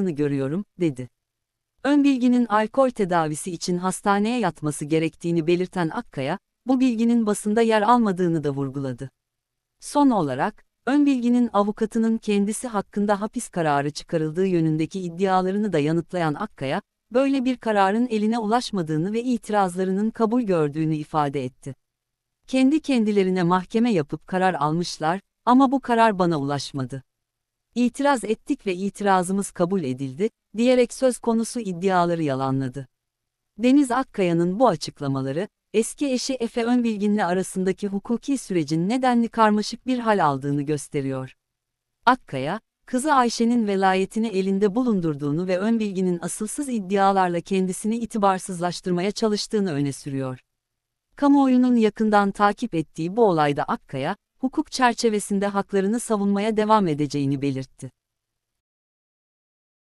görüyorum, dedi. Ön bilginin alkol tedavisi için hastaneye yatması gerektiğini belirten Akkaya, bu bilginin basında yer almadığını da vurguladı. Son olarak, ön bilginin avukatının kendisi hakkında hapis kararı çıkarıldığı yönündeki iddialarını da yanıtlayan Akkaya, böyle bir kararın eline ulaşmadığını ve itirazlarının kabul gördüğünü ifade etti. Kendi kendilerine mahkeme yapıp karar almışlar ama bu karar bana ulaşmadı. İtiraz ettik ve itirazımız kabul edildi, diyerek söz konusu iddiaları yalanladı. Deniz Akkaya'nın bu açıklamaları, eski eşi Efe Önbilgin'le arasındaki hukuki sürecin nedenli karmaşık bir hal aldığını gösteriyor. Akkaya, kızı Ayşe'nin velayetini elinde bulundurduğunu ve Önbilgin'in asılsız iddialarla kendisini itibarsızlaştırmaya çalıştığını öne sürüyor. Kamuoyunun yakından takip ettiği bu olayda Akkaya, hukuk çerçevesinde haklarını savunmaya devam edeceğini belirtti.